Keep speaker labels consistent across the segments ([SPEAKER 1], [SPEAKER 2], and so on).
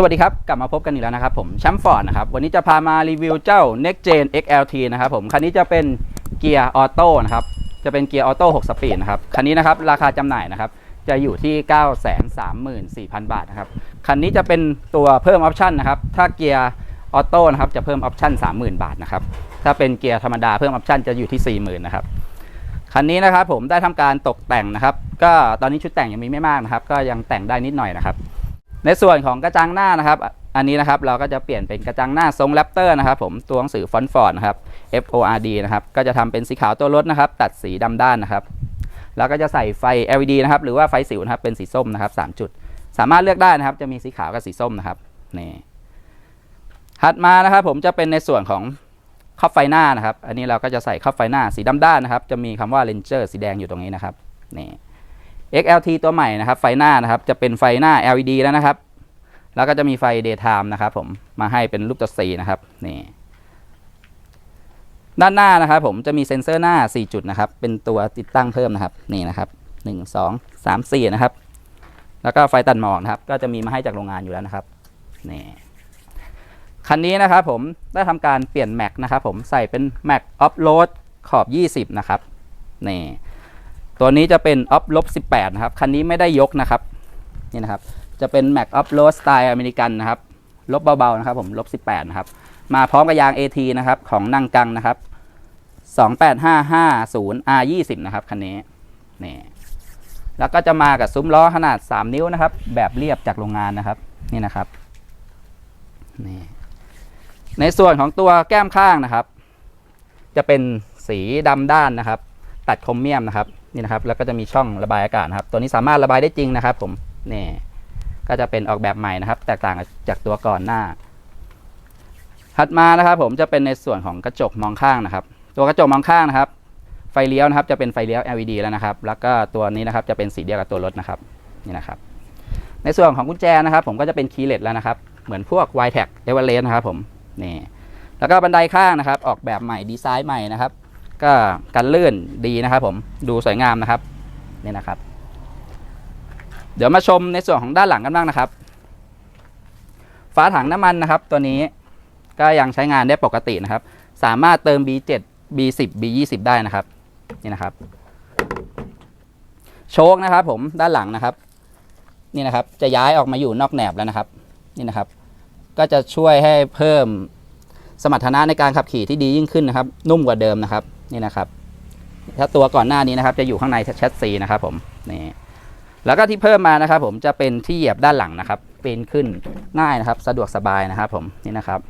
[SPEAKER 1] สวัสดีครับ กลับมาพบกันอีกแล้วนะครับผมแชมป์ฟอร์ดนะครับ วันนี้จะพามารีวิวเจ้า Next Gen XLT นะครับผมคันนี้จะเป็นเกียร์ออโต้นะครับ จะเป็นเกียร์ออโต้6สปีดนะครับคันนี้นะครับราคาจำหน่ายนะครับ จะอยู่ที่ 934,000 บาทนะครับ คันนี้จะเป็นตัวเพิ่มออปชันนะครับ ถ้าเกียร์ออโต้นะครับจะเพิ่มออปชัน30,000 บาทนะครับ ถ้าเป็นเกียร์ธรรมดาเพิ่มออปชันจะอยู่ที่ 40,000นะครับคันนี้นะครับผมได้ทำการตกแต่งนะครับ ก็ตอนนี้ชุดแต่งยังมีไม่มากนะครับ ก็ยังแต่งได้นิดหน่อยนะครับ ในส่วนของกระจังหน้านะครับ อันนี้นะครับเราก็จะเปลี่ยนเป็นกระจังหน้าทรงแรปเตอร์นะครับผมตัวหนังสือฟอนต์ฟอร์ดนะครับ F O R D นะครับก็จะทำเป็นสีขาวตัวรถนะครับ ตัดสีดำด้านนะครับ แล้วก็จะใส่ไฟ LED นะครับหรือว่าไฟสิวนะครับเป็นสีส้มนะครับ3จุด สามารถเลือกได้นะครับ จะมีสีขาวกับสีส้มนะครับนี่ถัดมานะครับผมจะเป็นในส่วนของครอบไฟหน้านะครับ อันนี้เราก็จะใส่ครอบไฟหน้าสีดำด้านนะครับ จะมีคำว่า Ranger สีแดงอยู่ตรงนี้นะครับนี่ XLT ตัวใหม่นะครับไฟหน้านะครับจะเป็นไฟหน้า LED แล้วนะครับ แล้วก็จะมีไฟ daytime นะครับผมมาให้เป็นรูปตัว C นะครับนี่ด้านหน้านะครับผมจะมีเซ็นเซอร์หน้า 4 จุดนะครับ เป็นตัวติดตั้งเพิ่มนะครับนี่นะครับ1 2 3 4 นะครับ แล้วก็ไฟตัดหมอกนะครับ ก็จะมีมาให้จากโรงงานอยู่แล้วนะครับนี่คันนี้นะครับผมได้ทำการเปลี่ยนแม็กนะครับผมใส่เป็นแม็กออฟโรดขอบ 20 นะครับนี่ ตัวนี้จะเป็นออฟลบ18นะครับ คันนี้ไม่ได้ยกนะครับ นี่นะครับ จะเป็น Mac Up Road สไตล์อเมริกันนะครับ ลบเบาๆนะครับผมลบ18นะครับ มาพร้อมกับยาง AT นะครับของนังกังนะครับ 28550 R20 นะครับคันนี้ นี่ แล้วก็จะมากับซุ้มล้อขนาด 3 นิ้วนะครับ แบบเรียบจากโรงงานนะครับ นี่นะครับ นี่ ในส่วนของตัวแก้มข้างนะครับ จะเป็นสีดำด้านนะครับ ตัดคมเมียมนะครับนี่นะครับแล้วก็จะมีช่องระบายอากาศนะครับ ตัวนี้สามารถระบายได้จริงนะครับ ผมนี่ก็จะเป็นออกแบบใหม่นะครับ แตกต่างจากตัวก่อนหน้า ถัดมานะครับ ผมจะเป็นในส่วนของกระจกมองข้างนะครับ ตัวกระจกมองข้างนะครับ ไฟเลี้ยวนะครับ จะเป็นไฟเลี้ยว LED แล้วนะครับ แล้วก็ตัวนี้นะครับจะเป็นสีเดียวกับตัวรถนะครับนี่นะครับ ในส่วนของกุญแจนะครับ ผมก็จะเป็นคีย์เลสแล้วนะครับ เหมือนพวก y t e c e v e r e s t นะครับ ผมนี่แล้วก็บันไดข้างนะครับ ออกแบบใหม่ดีไซน์ใหม่นะครับ ก็กันลื่นดีนะครับผมดูสวยงามนะครับนี่นะครับ เดี๋ยวมาชมในส่วนของด้านหลังกันบ้างนะครับฝาถังน้ำมันนะครับ ตัวนี้ก็ยังใช้งานได้ปกตินะครับ สามารถเติม B7 B10 B20 ได้นะครับนี่นะครับ โชคนะครับ ผมด้านหลังนะครับ นี่นะครับ จะย้ายออกมาอยู่นอกแหนบแล้วนะครับ นี่นะครับ ก็จะช่วยให้เพิ่มสมรรถนะในการขับขี่ที่ดียิ่งขึ้นนะครับ นุ่มกว่าเดิมนะครับ นี่นะครับ ถ้าตัวก่อนหน้านี้นะครับ จะอยู่ข้างในแชสซีนะครับ ผมนี่แล้วก็ที่เพิ่มมานะครับ ผมจะเป็นที่เหยียบด้านหลังนะครับปีนขึ้นง่ายนะครับ สะดวกสบายนะครับ ผมนี่นะครับ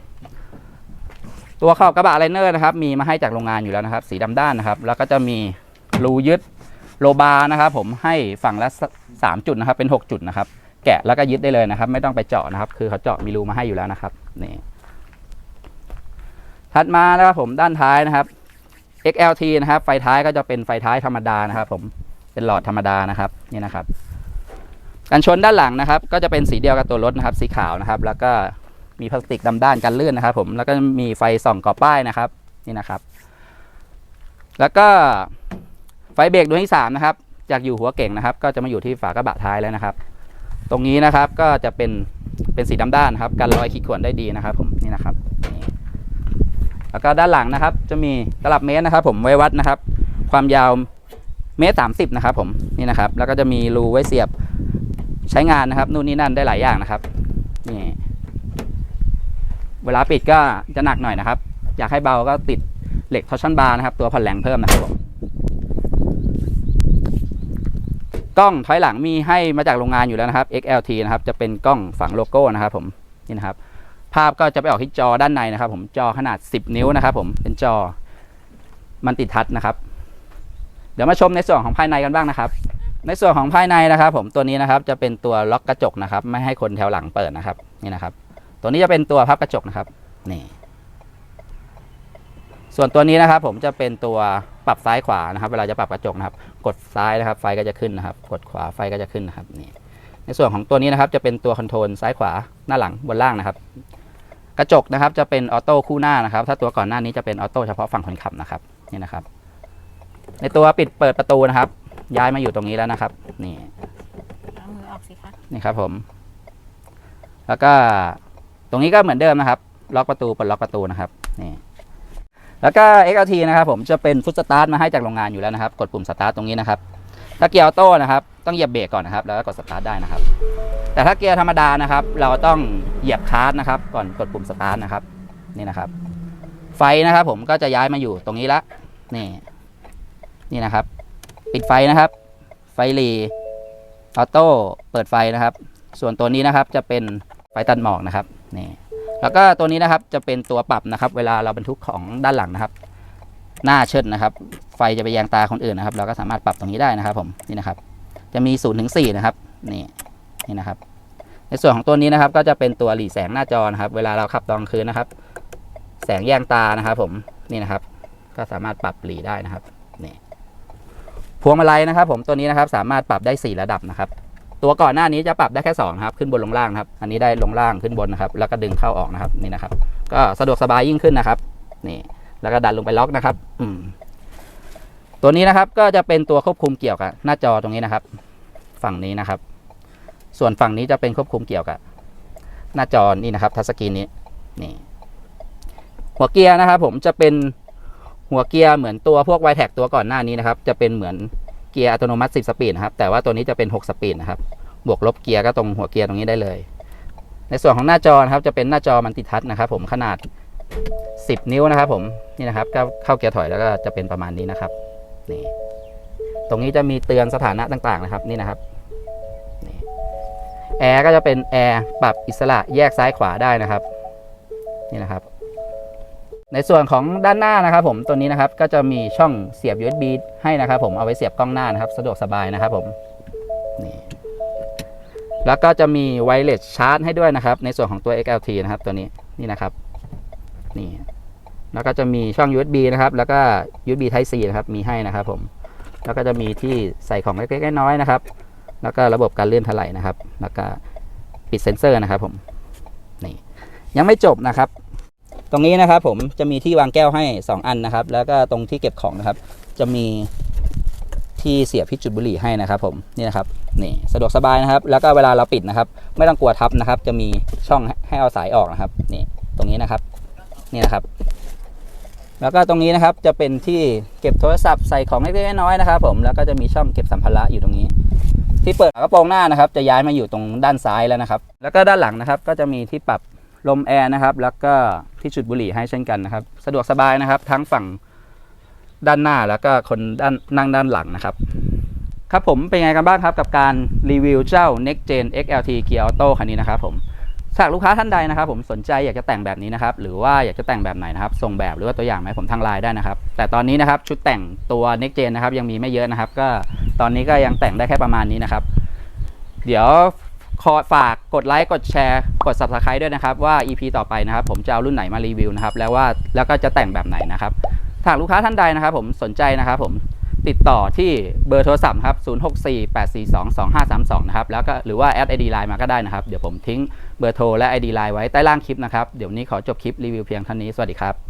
[SPEAKER 1] ตัวขอบกระบะไลเนอร์นะครับ มีมาให้จากโรงงานอยู่แล้วนะครับ สีดำด้านนะครับ แล้วก็จะมีรูยึดโลบาร์นะครับ ผมให้ฝั่งละสามจุดนะครับ เป็น 6 จุดนะครับ แกะแล้วก็ยึดได้เลยนะครับ ไม่ต้องไปเจาะนะครับ คือเขาเจาะมีรูมาให้อยู่แล้วนะครับนี่ถัดมานะครับผมด้านท้ายนะครับ XLT นะครับ ไฟท้ายก็จะเป็นไฟท้ายธรรมดานะครับผม เป็นหลอดธรรมดานะครับนี่นะครับ กันชนด้านหลังนะครับ ก็จะเป็นสีเดียวกับตัวรถนะครับ สีขาวนะครับ แล้วก็มีพลาสติกดำด้านกันลื่นนะครับ ผม แล้วก็มีไฟส่องกรอบป้ายนะครับ นี่นะครับ แล้วก็ไฟเบรกดวงที่3นะครับ จากอยู่หัวเก่งนะครับ ก็จะมาอยู่ที่ฝากระบะท้ายแล้วนะครับ ตรงนี้นะครับก็จะเป็นเป็นสีดำด้านครับ กันรอยขีดข่วนได้ดีนะครับ ผมนี่นะครับ แล้วก็ด้านหลังนะครับ จะมีตลับเมตรนะครับ ผมไว้วัดนะครับ ความยาวเมตรสามสิบนะครับ ผมนี่นะครับ แล้วก็จะมีรูไว้เสียบใช้งานนะครับ นู่นนี่นั่นได้หลายอย่างนะครับนี่เวลาปิดก็จะหนักหน่อยนะครับ อยากให้เบาก็ติดเหล็กทอชั่นบาร์นะครับ ตัวผ่อนแรงเพิ่มนะครับผมกล้องถอยหลังมีให้มาจากโรงงานอยู่แล้วนะครับ XLT นะครับ จะเป็นกล้องฝังโลโก้นะครับ ผมนี่นะครับาพก็จะไปออกที่จอด้านในนะครับผมจอขนาด 10 นิ้วนะครับผมเป็นจอมันติดทัชนะครับ เดี๋ยวมาชมในส่วนของภายในกันบ้างนะครับ ในส่วนของภายในนะครับ ผมตัวนี้นะครับจะเป็นตัวล็อกกระจกนะครับ ไม่ให้คนแถวหลังเปิดนะครับนี่นะครับ ตัวนี้จะเป็นตัวพับกระจกนะครับนี่ส่วนตัวนี้นะครับ ผมจะเป็นตัวปรับซ้ายขวานะครับ เวลาจะปรับกระจกนะครับ กดซ้ายนะครับ ไฟก็จะขึ้นนะครับ กดขวาไฟก็จะขึ้นนะครับนี่ในส่วนของตัวนี้นะครับ จะเป็นตัวคอนโทรลซ้ายขวาหน้าหลังบนล่างนะครับ กระจกนะครับจะเป็นออโต้คู่หน้านะครับ ถ้าตัวก่อนหน้านี้จะเป็นออโต้เฉพาะฝั่งคนขับนะครับนี่นะครับ ในตัวปิดเปิดประตูนะครับ ย้ายมาอยู่ตรงนี้แล้วนะครับ นี่
[SPEAKER 2] เอามือออกสิคะ
[SPEAKER 1] นี่ครับผม แล้วก็ตรงนี้ก็เหมือนเดิมนะครับ ล็อกประตูปลดล็อกประตูนะครับนี่แล้วก็ XLT นะครับผมจะเป็นฟุตสตาร์ทมาให้จากโรงงานอยู่แล้วนะครับ กดปุ่มสตาร์ทตรงนี้นะครับถ้าเกียร์ออโต้นะครับ ต้องเหยียบเบรกก่อนนะครับ แล้วก็กดสตาร์ทได้นะครับ แต่ถ้าเกียร์ธรรมดานะครับ เราต้องเหยียบคลัสนะครับ ก่อนกดปุ่มสตาร์ทนะครับ นี่นะครับ ไฟนะครับ ผมก็จะย้ายมาอยู่ตรงนี้ละนี่ นี่นะครับ ปิดไฟนะครับ ไฟหลีออโต้เปิดไฟนะครับ ส่วนตัวนี้นะครับจะเป็นไฟตัดหมอกนะครับนี่แล้วก็ตัวนี้นะครับจะเป็นตัวปรับนะครับ เวลาเราบรรทุกของด้านหลังนะครับ หน้าเชิดนะครับ ไฟจะไปแยงตาคนอื่นนะครับ เราก็สามารถปรับตรงนี้ได้นะครับ ผมนี่นะครับ จะมี0ูนย์ถึงสนะครับนี่ นี่นะครับ ในส่วนของตัวนี้นะครับ ก็จะเป็นตัวหลีแสงหน้าจอนะครับ เวลาเราขับตอนคืนนะครับ แสงแยงตานะครับ ผมนี่นะครับ ก็สามารถปรับหลีได้นะครับนี่พวงมาลัยนะครับ ผมตัวนี้นะครับ สามารถปรับได้ 4 ระดับนะครับ ตัวก่อนหน้านี้จะปรับได้แค่2นะครับขึ้นบนลงล่างครับอันนี้ได้ลงล่างขึ้นบนนะครับ แล้วก็ดึงเข้าออกนะครับนี่นะครับ ก็สะดวกสบายยิ่งขึ้นนะครับนี่แล้วก็ดันลงไปล็อกนะครับ อืมตัวนี้นะครับก็จะเป็นตัวควบคุมเกี่ยวกับหน้าจอตรงนี้นะครับ ฝั่งนี้นะครับ ส่วนฝั่งนี้จะเป็นควบคุมเกี่ยวกับ หน้าจอนี่นะครับทัชสกรีนนี้นี่หัวเกียร์นะครับผมจะเป็นหัวเกียร์เหมือนตัวพวกไวแท็กตัวก่อนหน้านี้นะครับ จะเป็นเหมือนเกียร์อัตโนมัติ 10 สปีดนะครับ แต่ว่าตัวนี้จะเป็น 6 สปีดนะครับ บวกลบเกียร์ก็ตรงหัวเกียร์ตรงนี้ได้เลย ในส่วนของหน้าจอนะครับ จะเป็นหน้าจอมันติทัชนะครับผมขนาด 10 นิ้วนะครับ ผมนี่นะครับก็เข้าเกียร์ถอยแล้วก็จะเป็นประมาณนี้นะครับนี่ตรงนี้จะมีเตือนสถานะต่างๆนะครับ นี่นะครับ แอร์ก็จะเป็นแอร์ปรับอิสระแยกซ้ายขวาได้นะครับ นี่นะครับ ในส่วนของด้านหน้านะครับ ผมตัวนี้นะครับก็จะมีช่องเสียบ USB ให้นะครับ ผมเอาไว้เสียบกล้องหน้านะครับ สะดวกสบายนะครับผมนี่แล้วก็จะมีไวเลสชาร์จให้ด้วยนะครับ ในส่วนของตัว XLT นะครับ ตัวนี้นี่นะครับ นี่แล้วก็จะมีช่อง USB นะครับ แล้วก็ USB Type C นะครับ มีให้นะครับ ผม แล้วก็จะมีที่ใส่ของเล็กๆน้อยๆนะครับ แล้วก็ระบบการเลื่อนถลายนะครับ แล้วก็ปิดเซ็นเซอร์นะครับผมนี่ยังไม่จบนะครับ ตรงนี้นะครับผมจะมีที่วางแก้วให้ 2 อันนะครับ แล้วก็ตรงที่เก็บของนะครับ จะมีที่เสียบที่จุดบุหรี่ให้นะครับผมนี่นะครับนี่สะดวกสบายนะครับ แล้วก็เวลาเราปิดนะครับ ไม่ต้องกลัวทับนะครับ จะมีช่องให้เอาสายออกนะครับนี่ตรงนี้นะครับนี่นะครับ แล้วก็ตรงนี้นะครับจะเป็นที่เก็บโทรศัพท์ใส่ของเล็กๆน้อยๆนะครับ ผมแล้วก็จะมีช่องเก็บสัมภาระอยู่ตรงนี้ ที่เปิดกระโปรงหน้านะครับ จะย้ายมาอยู่ตรงด้านซ้ายแล้วนะครับ แล้วก็ด้านหลังนะครับก็จะมีที่ปรับลมแอร์นะครับ แล้วก็ที่จุดบุหรี่ให้เช่นกันนะครับ สะดวกสบายนะครับ ทั้งฝั่งด้านหน้าแล้วก็คนด้านนั่งด้านหลังนะครับ ครับผมเป็นไงกันบ้างครับกับการรีวิวเจ้า Next Gen XLT Gear Auto คันนี้นะครับผม หากลูกค้าท่านใดนะครับ ผมสนใจอยากจะแต่งแบบนี้นะครับหรือว่าอยากจะแต่งแบบไหนนะครับส่งแบบหรือว่าตัวอย่างมาให้ผมทางไลน์ได้นะครับ แต่ตอนนี้นะครับชุดแต่งตัว Next Gen นะครับยังมีไม่เยอะนะครับ ก็ตอนนี้ก็ยังแต่งได้แค่ประมาณนี้นะครับ เดี๋ยวขอฝากกดไลค์กดแชร์ กด Subscribe ด้วยนะครับ ว่า EP ต่อไปนะครับ ผมจะเอารุ่นไหนมารีวิวนะครับ แล้วว่าแล้วก็จะแต่งแบบไหนนะครับหากลูกค้าท่านใดนะครับ ผมสนใจนะครับ ผม ติดต่อที่เบอร์โทรศัพท์ครับ 0648422532 นะครับ แล้วก็หรือว่าแอดไอดีไลน์มาก็ได้นะครับ เดี๋ยวผมทิ้งเบอร์โทรและ ID ไลน์ไว้ใต้ล่างคลิปนะครับ เดี๋ยวนี้ขอจบคลิปรีวิวเพียงเท่านี้ สวัสดีครับ